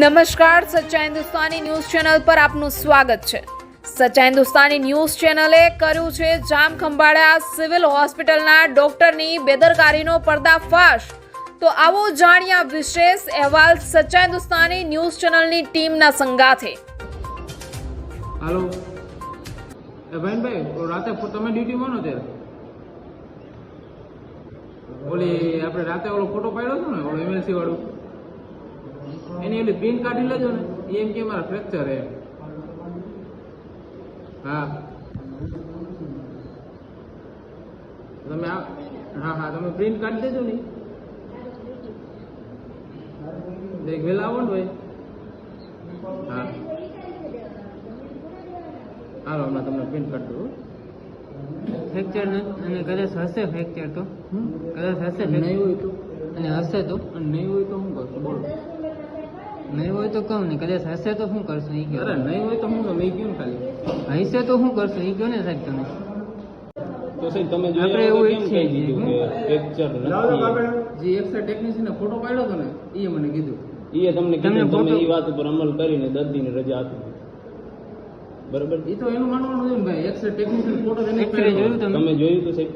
નમસ્કાર સચ્ચા Hindustani news channel પર આપનું સ્વાગત છે. સચ્ચા હિન્દુસ્તાની ન્યૂઝ ચેનલે કર્યું છે, જામ ખંભાળા સિવિલ હોસ્પિટલના ડોક્ટરની બેદરકારીનો પર્દાફાશ. તો આવો જાણ્યા વિશેષ અહેવાલ સચ્ચા હિન્દુસ્તાની ન્યૂઝ ચેનલની ટીમના સંગાથે. હાલો. ભાઈ રાતે તમે ડ્યુટીમાં ને ત્યારે ઓલી, આપણે રાતે ઓલો ફોટો પાડ્યો હતો ને, ઓલો એમએલસી વાળું? એની ઓલી પિન કાઢી લેજો ને. એમ કે મારા ફ્રેક્ચર એમ. હા. તમે આ હા હા તમે પ્રિન્ટ કાઢી દેજો ને દેખ વેલા આવો ને ભાઈ હા. હાલો હમણાં તમને પ્રિન્ટ કાઢી દઉં ફ્રેક્ચર અને કદાચ હશે ફ્રેક્ચર તો. કદાચ હશે નહીં હોય તો? અને હશે તો? અને નહીં હોય તો હું કરશો? બોલો. નહીં હોય તો કહું ને કદાચ હશે તો શું કરશો? એ અરે કહો નહીં હોય તો હું તો મેં ગયું ને ખાલી? હશે તો શું કરશો? એ કહો ને સાહેબ તમે. તો સાહેબ તમે આપણે એવું વગર કેમ ઈચ્છીએ કહી છીએ. દીધું કે ફ્રેક્ચર નથી? જે એક્સરે ટેકનિશિયન ફોટો પાડ્યો હતો ને એ મને કીધું. એ તમને કીધું તમે એ વાત ઉપર અમલ કરીને દર્દીને રજા આપી બરાબર? એ તો એનું માનવાનું છે ભાઈ. એક્સરે ટેકનિશિયન ફોટો એને જોયું તમે? તમે જોયું તો સાહેબ.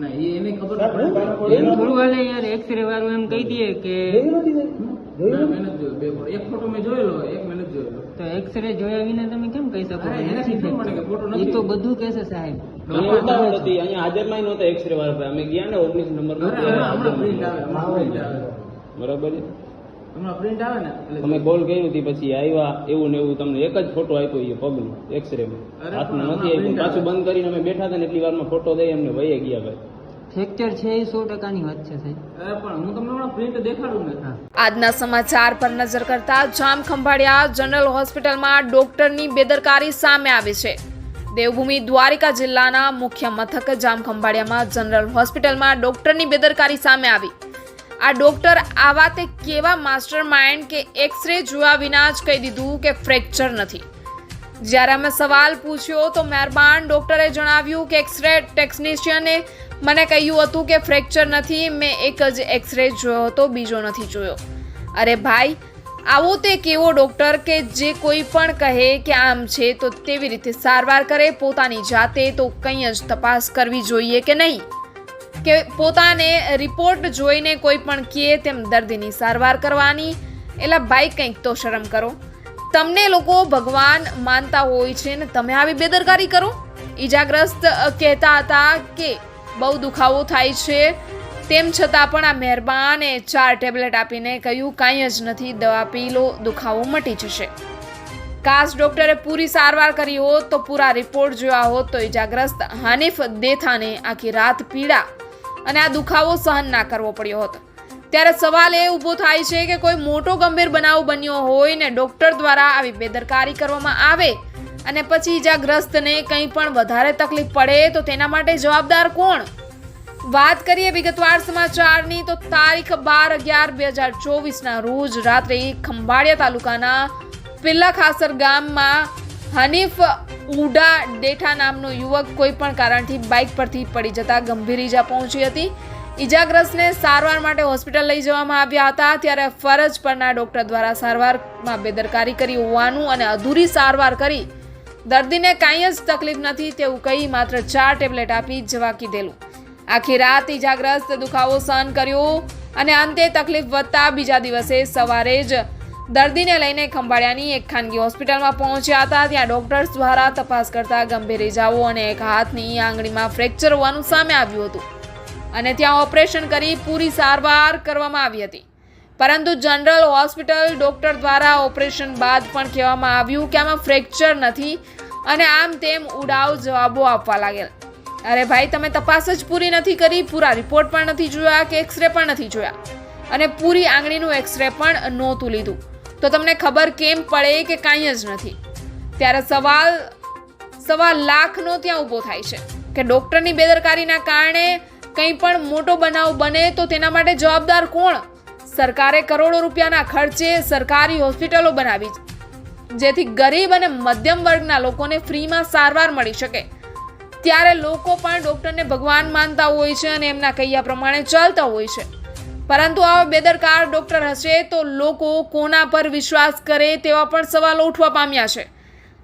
ના એ એને ખબર પડે. એમ થોડું હાલે યાર એક્સરે વાળું એમ કહી દે કે જોયું બે ફોટો. એક ફોટો મેં જોયેલો એક મેં જોયેલો. તો એક્સરે જોયા વિના તમે કેમ કહી શકો? નથી કીધું મને કે ફોટો fracture? નથી. એ તો બધું કહેશે સાહેબ. અહીંયા હાજરમાં ય નહોતા એક્સરે વાળા ભાઈ. અમે ગયા ને ઓગણીસ નંબર બરાબર અમે હમણાં પ્રિન્ટ આવે ને? એટલે તમે કોલ કર્યું હતી પછી આવ્યા એવું ને એવું. તમને એક જ ફોટો આપ્યો એ પગનો એક્સરે માં હાથમાં નથી હમણાં પાછું બંધ કરીને અમે બેઠા હતા ને એટલી વારમાં ફોટો દઈ અમને વહી ગયા ભાઈ. ફ્રેક્ચર છે એ સો ટકાની વાત છે સાહેબ. પણ હું તમને પ્રિન્ટ દેખાડું ને. આજના સમાચાર પર નજર કરતા જામ ખંભાળિયા જનરલ હોસ્પિટલમાં ડોક્ટરની બેદરકારી સામે આવી છે. દેવભૂમિ દ્વારિકા જિલ્લાના મુખ્ય મથક જામ ખંભાળિયામાં જનરલ હોસ્પિટલમાં ડોક્ટરની બેદરકારી સામે આવી. આ ડોક્ટર આ વાતે કેવા માસ્ટર માઇન્ડ કે એક્સરે જોયા વિના જ કહી દીધું કે ફ્રેક્ચર નથી. જ્યારે અમે સવાલ પૂછ્યો તો મહેરબાન ડોક્ટરે જણાવ્યું કે એક્સરે ટેકનિશિયને મને કહ્યું હતું કે ફ્રેક્ચર નથી, મેં એક જ એક્સરે જોયો હતો, બીજો નથી જોયો. અરે ભાઈ, આવો તે કેવો ડૉક્ટર કે જે કોઈ પણ કહે કે આમ છે, તો તેવી રીતે સારવાર કરે, પોતાની જાતે તો કંઈ જ તપાસ કરવી જોઈએ કે નહીં? કે પોતાને રિપોર્ટ જોઈને કોઈ પણ કહે તેમ દર્દીની સારવાર કરવાની? એલા ભાઈ, કંઈક તો શરમ કરો. તમને લોકો ભગવાન માનતા હોય છે ને, તમે આવી બેદરકારી કરો? ઈજાગ્રસ્ત કહેતા હતા કે બહુ દુખાવો થાય છે. તેમ છતાં પણ આ મહેરબાને ચાર ટેબ્લેટ આપીને કહ્યું, કાંઈ જ નથી, દવા પી લો, દુખાવો મટી જશે. કાસ ડોક્ટરે પૂરી સારવાર કરી હોત તો પૂરા રિપોર્ટ જોયા હોત તો ઈજાગ્રસ્ત હાનિફ દેથાને આખી રાત પીડા અને આ દુખાવો સહન ના કરવો પડ્યો હોત. ત્યારે સવાલ એ ઊભો થાય છે કે કોઈ મોટો ગંભીર બનાવ બન્યો હોય ને ડોક્ટર દ્વારા આવી બેદરકારી કરવામાં આવે અને પછી ઈજાગ્રસ્તને કંઈ પણ વધારે તકલીફ પડે તો તેના માટે જવાબદાર કોણ? વાત કરીએ વિગતવાર સમાચારની તો તારીખ બાર અગિયાર બે હજાર ચોવીસના રોજ રાત્રે ખંભાળિયા તાલુકાના પિલ્લા ખાસર ગામમાં હનીફ ઉડા ડેઠા નામનો યુવક કોઈ પણ કારણથી બાઇક પરથી પડી જતા ગંભીર ઈજા પહોંચી હતી. ઈજાગ્રસ્તને સારવાર માટે હોસ્પિટલ લઈ જવામાં આવ્યા હતા. ત્યારે ફરજ પરના ડોક્ટર દ્વારા સારવારમાં બેદરકારી કરી હોવાનું અને અધૂરી સારવાર કરી દર્દીને કાંઈ જ તકલીફ નથી તેવું કહી માત્ર ચાર ટેબ્લેટ આપી જવા કીધેલું આખી રાત ઈજાગ્રસ્ત દુખાવો સહન કર્યો અને અંતે તકલીફ વધતા બીજા દિવસે સવારે જ દર્દીને લઈને ખંભાળિયાની એક ખાનગી હોસ્પિટલમાં પહોંચ્યા હતા. ત્યાં ડોક્ટર્સ દ્વારા તપાસ કરતા ગંભીર ઇજાઓ અને એક હાથની આંગળીમાં ફ્રેક્ચર હોવાનું સામે આવ્યું હતું. અને ત્યાં ઓપરેશન કરી પૂરી સારવાર કરવામાં આવી હતી. પરંતુ જનરલ હોસ્પિટલ ડૉક્ટર દ્વારા ઓપરેશન બાદ પણ કહેવામાં આવ્યું કે આમાં ફ્રેક્ચર નથી અને આમ તેમ ઉડાવ જવાબો આપવા લાગેલ. અરે ભાઈ, તમે તપાસ જ પૂરી નથી કરી, પૂરા રિપોર્ટ પણ નથી જોયા કે એક્સરે પણ નથી જોયા. અને પૂરી આંગળીનું એક્સરે પણ નહોતું લીધું. તો તમને ખબર કેમ પડે કે કાંઈ જ નથી? ત્યારે સવાલ, સવા લાખનો ત્યાં ઊભો થાય છે કે ડૉક્ટરની બેદરકારીના કારણે કંઈ પણ મોટો બનાવ બને તો તેના માટે જવાબદાર કોણ? સરકારે કરોડો રૂપિયાના ખર્ચે સરકારી હોસ્પિટલો બનાવી જેથી ગરીબ અને મધ્યમ વર્ગના લોકોને ફ્રીમાં સારવાર મળી શકે. ત્યારે લોકો પણ ડૉક્ટરને ભગવાન માનતા હોય છે અને એમના કહ્યા પ્રમાણે ચાલતા હોય છે. પરંતુ આવા બેદરકાર ડૉક્ટર હશે તો લોકો કોના પર વિશ્વાસ કરે તેવા પણ સવાલો ઉઠવા પામ્યા છે.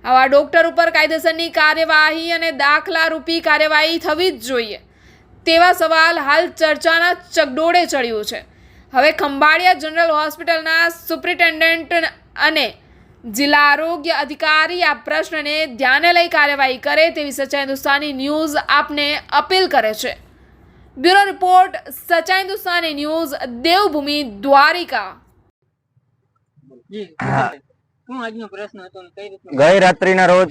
આવા ડૉક્ટર ઉપર કાયદેસરની કાર્યવાહી અને દાખલારૂપી કાર્યવાહી થવી જ જોઈએ, તેવા સવાલ હાલ ચર્ચાના ચગડોળે ચડ્યું છે. હવે ખંભાળિયા જનરલ હોસ્પિટલના સુપ્રિન્ટેન્ડન્ટ અને જિલ્લા આરોગ્ય અધિકારી આ પ્રશ્નને ધ્યાને લઈ કાર્યવાહી કરે તેવી સચ્ચા હિન્દુસ્તાની ન્યૂઝ આપને અપીલ કરે છે. Bureau report Sachcha Hindustani news Devbhoomi Dwarka. જી શું આજનો પ્રશ્ન હતો ને કઈ રીતનું? ગઈ રાત્રિના રોજ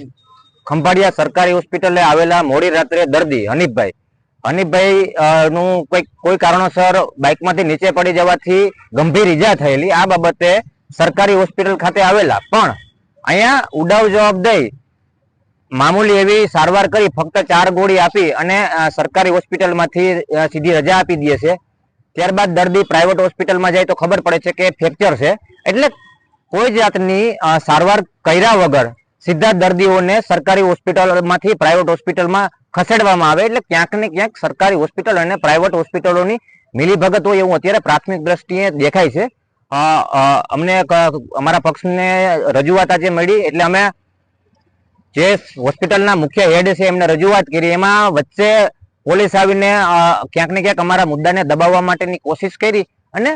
ખંભાળિયા સરકારી હોસ્પિટલે આવેલા મોડી રાત્રે દર્દી હનીફભાઈ હનીફભાઈ નું કોઈ કોઈ કારણોસર બાઇકમાંથી નીચે પડી જવાથી ગંભીર ઈજા થયેલી. આ બાબતે સરકારી હોસ્પિટલ ખાતે આવેલા. પણ અહીંયા ઉડાવ જવાબ દઈ મામૂલી એવી સારવાર કરી, ફક્ત ચાર ગોળી આપી અને સરકારી હોસ્પિટલમાંથી સીધી રજા આપી દે છે. ત્યારબાદ દર્દી પ્રાઇવેટ હોસ્પિટલમાં જાય તો ખબર પડે છે કે ફ્રેક્ચર છે. એટલે કોઈ જાતની સારવાર કર્યા વગર સીધા દર્દીઓને સરકારી હોસ્પિટલમાંથી પ્રાઇવેટ હોસ્પિટલમાં ખસેડવામાં આવે એટલે ક્યાંક ને ક્યાંક સરકારી હોસ્પિટલ અને પ્રાઇવેટ હોસ્પિટલોની મિલીભગત હોય એવું અત્યારે પ્રાથમિક દ્રષ્ટિએ દેખાય છે. અમને અમારા પક્ષને રજૂઆત આજે મળી એટલે અમે જે હોસ્પિટલના મુખ્ય હેડ છે એમને રજૂઆત કરી, એમાં વચ્ચે પોલીસ આવીને ક્યાંક ને ક્યાંક અમારા મુદ્દાને દબાવવા માટેની કોશિશ કરી અને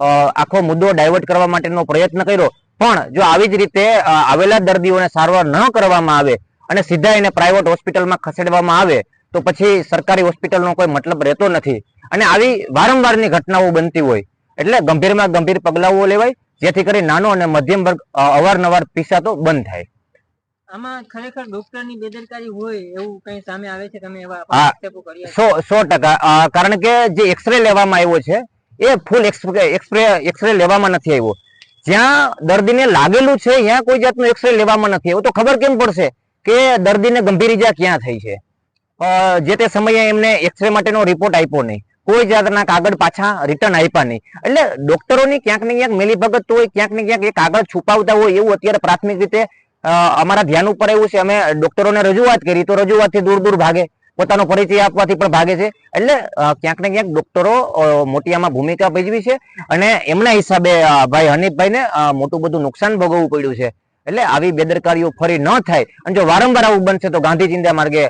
આખો મુદ્દો ડાયવર્ટ કરવા માટેનો પ્રયત્ન કર્યો. પણ જો આવી જ રીતે આવેલા દર્દીઓને સારવાર ન કરવામાં આવે અને સીધા એને પ્રાઇવેટ હોસ્પિટલમાં ખસેડવામાં આવે તો પછી સરકારી હોસ્પિટલનો કોઈ મતલબ રહેતો નથી અને આવી વારંવારની ઘટનાઓ બનતી હોય એટલે ગંભીરમાં ગંભીર પગલાઓ લેવાય જેથી કરી નાનો અને મધ્યમ વર્ગ અવારનવાર પીસાતો બંધ થાય આમાં ખરેખર ડોક્ટરની બેદરકારી હોય એવું કઈ સામે આવે છે તમે એવા હા. આક્ષેપો કર્યા છે? સો સો ટકા કારણ કે જે એક્સરે લેવામાં આવ્યો છે એ ફૂલ એક્સરે એક્સરે લેવામાં નથી આવ્યો જ્યાં દર્દીને લાગેલું છે, ત્યાં કોઈ જાતનું એક્સરે લેવામાં નથી. એવું તો ખબર કેમ પડશે કે દર્દીને ગંભીર ઈજા ક્યાં થઈ છે? જે તે સમયે એમને એક્સરે માટેનો રિપોર્ટ આપ્યો નહીં. કોઈ જાતના કાગળ પાછા રિટર્ન આપ્યા નહીં. એટલે ડોક્ટરોની ક્યાંક ને ક્યાંક મિલીભગત હોય ક્યાંક ને ક્યાંક એ કાગળ છુપાવતા હોય એવું અત્યારે પ્રાથમિક રીતે અમારા ધ્યાન ઉપર આવ્યું છે. અમે ડોક્ટરોને રજૂઆત કરી તો રજૂઆતથી દૂર દૂર ભાગે. પોતાનો પરિચય આપવાથી પણ ભાગે છે. એટલે ક્યાંક ને ક્યાંક ડોક્ટરો મોટિયામાં મોટી આમાં ભૂમિકા ભજવી છે અને એમના હિસાબે ભાઈ હનીફભાઈને મોટું બધું નુકસાન ભોગવવું પડ્યું છે. એટલે આવી બેદરકારીઓ ફરી ન થાય. અને જો વારંવાર આવું બનશે તો ગાંધી ચિંતા માર્ગે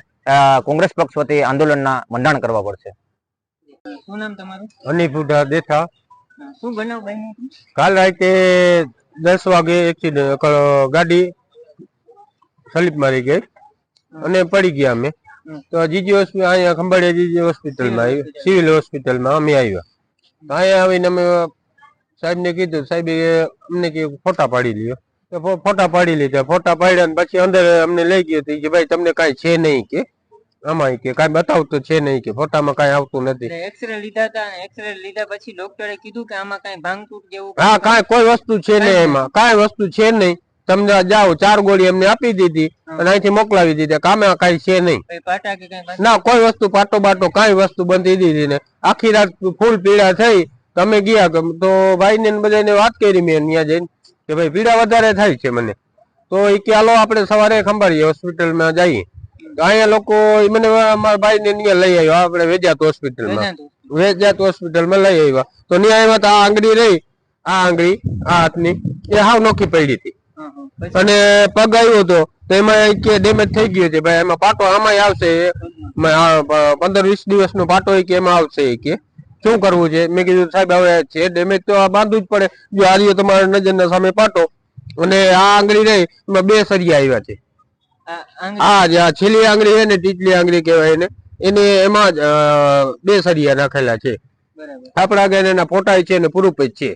કોંગ્રેસ પક્ષ વતી આંદોલનના મંડાણ કરવા પડશે. શું નામ તમારું? હનીફુડા દેથા. શું બનાવ કાલ રાતે દસ વાગે એક્સિડન્ટ ગાડી સ્લીપ મારી ગઈ. અને પડી ગયા અમે. તો જીજી હોસ્પિટલ અહીંયા ખંભાળિયા જીજી હોસ્પિટલમાં આવી સિવિલ હોસ્પિટલમાં અમે આવ્યા. તો અહીંયા આવીને અમે સાહેબને કીધું સાહેબે અમને કે ફોટા પાડી લ્યો. તો ફોટા પાડી લીધા. ફોટા પાડ્યા ને પછી અંદર અમને લઈ ગયો તો કે ભાઈ તમને કાંઈ છે નહીં કે. આમાં કે કાંઈ બતાવતું છે નહીં કે ફોટામાં કાંઈ આવતું નથી. એક્સરે લીધા હતા એક્સરે લીધા પછી ડોક્ટરે કીધું કે આમાં કઈ ભાંગતૂટ જેવું હા કાંઈ કોઈ વસ્તુ છે નહીં એમાં. કાંઈ વસ્તુ છે નહીં. તમને જાઓ ચાર ગોળી એમને આપી દીધી અને અહીંથી મોકલાવી દીધા. કામે કઈ છે નહીં. ના કોઈ વસ્તુ પાટો બાટો કઈ વસ્તુ બંધી દીધી ને. આખી રાત ફૂલ પીડા થઈ. તમે ગયા તો ભાઈ ને બધાને વાત કરી મેં ત્યાં જઈને કે ભાઈ પીડા વધારે થાય છે મને. તો એ કે હાલો આપણે સવારે ખંભાળીએ હોસ્પિટલમાં જઈએ. તો અહીંયા લોકો મને મારા ભાઈને ત્યાં લઈ આવ્યો. આપણે વેજાત હોસ્પિટલમાં. વેજાત હોસ્પિટલમાં લઈ આવ્યા. તો ત્યાં આવ્યા તો આ આંગળી રહી. આ આંગળી આ હાથની એ હાવ નોખી પડી હતી. અને પગ આવ્યો હતો તો એમાં કે ડેમેજ થઈ ગયો છે. ભાઈ એમાં પાટો આમાં આવશે. પંદર વીસ દિવસ નો પાટો કે એમાં આવશે કે. શું કરવું છે? મેં કીધું સાહેબ હવે છે ડેમેજ તો આ બાંધવું જ પડે. જો આ રહ્યો તમારા નજરના સામે પાટો અને આ આંગળી રહી એમાં બે સરિયા આવ્યા છે. આ જે આ છેલ્લી આંગળી છે ને ટીચલી આંગળી કહેવાય એને. એને એમાં જ બે સરિયા નાખેલા છે. આપણા આગળ એના ફોટા છે ને પ્રૂફ જ છે.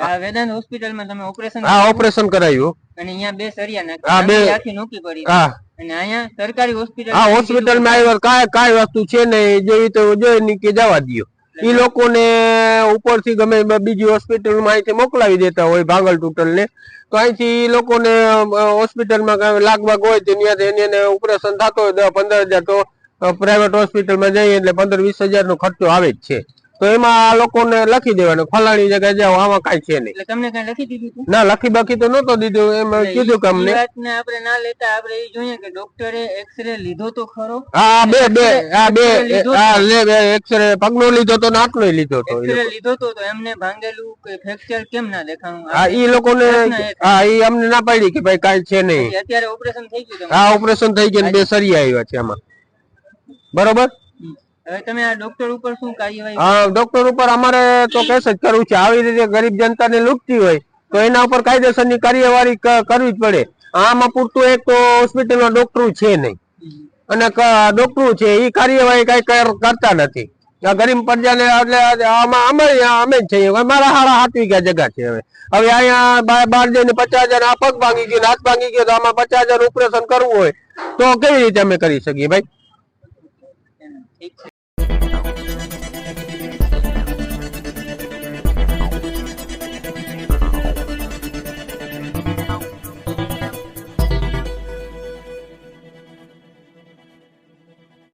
આ વેદાંત હોસ્પિટલમાં તમે ઓપરેશન આ ઓપરેશન કરાવ્યું અને અહીંયા બે સરિયા હા, બે- આખી નોકી પડી. હા. અને અહીંયા સરકારી હોસ્પિટલ આ હોસ્પિટલમાં આવ્યો કાંઈ કાંઈ વસ્તુ છે જેવી તો ની જવા દ્યો. ઈ લોકોને ઉપરથી ગમે બીજી હોસ્પિટલમાં અહીંથી મોકલાવી દેતા હોય ભાંગલ ટૂટલ ને તો અહીંથી ઈ લોકોને હોસ્પિટલમાં માં લાગભાગ હોય તો ત્યાંથી એને ઓપરેશન થતો હોય દસ પંદર હજાર તો પ્રાઇવેટ હોસ્પિટલમાં જઈએ એટલે પંદર વીસ હજાર નો ખર્ચો આવે જ છે. તો એમાં આ લોકોને લખી દેવાનું ફલાણી જગ્યાએ જાઓ આમાં કઈ છે નહીં. એટલે તમને કઈ લખી દીધું ના લખી બાકી તો નતો દીધું એમ કીધું કે અમને. આપણે ના લેતા આપણે એ જોઈએ કે ડોક્ટરે એક્સરે લીધો તો ખરો? હા બે બે આ બે આ લે એક્સરે પગનો લીધો તો નાકનો લીધો તો. એક્સરે લીધો તો તો એમને ભાંગેલું કે ફ્રેક્ચર કેમ ના દેખાણું? હા ઈ લોકોને હા ઈ અમને ના પાડી કે ભાઈ કઈ છે નહીં. અત્યારે ઓપરેશન થઈ ગયું હા ઓપરેશન થઈ ગયું બે સરિયા આવ્યા છે આમાં. બરોબર. હવે તમે આ ડોક્ટર ઉપર શું કાર્યવાહી હા ડોક્ટર ઉપર અમારે તો કેસ જ કરવું છે. આવી રીતે ગરીબ જનતાને લૂંટતી હોય તો એના ઉપર કાયદેસરની કાર્યવાહી કરવી જ પડે. આમાં પૂરતું એક તો હોસ્પિટલમાં ડોક્ટર છે નહીં. અને ડોક્ટર છે એ કાર્યવાહી કઈ કરતા નથી. આ ગરીબ પ્રજાને એટલે આમાં અમે અમે જ છીએ. મારા હારા હાથવી વીઘા જગા છે હવે. હવે અહીંયા બાર જઈને પચાસ હજાર આ પગ ભાંગી ગયો હાથ ભાંગી ગયો તો આમાં પચાસ હજાર ઓપરેશન કરવું હોય તો કેવી રીતે અમે કરી શકીએ ભાઈ?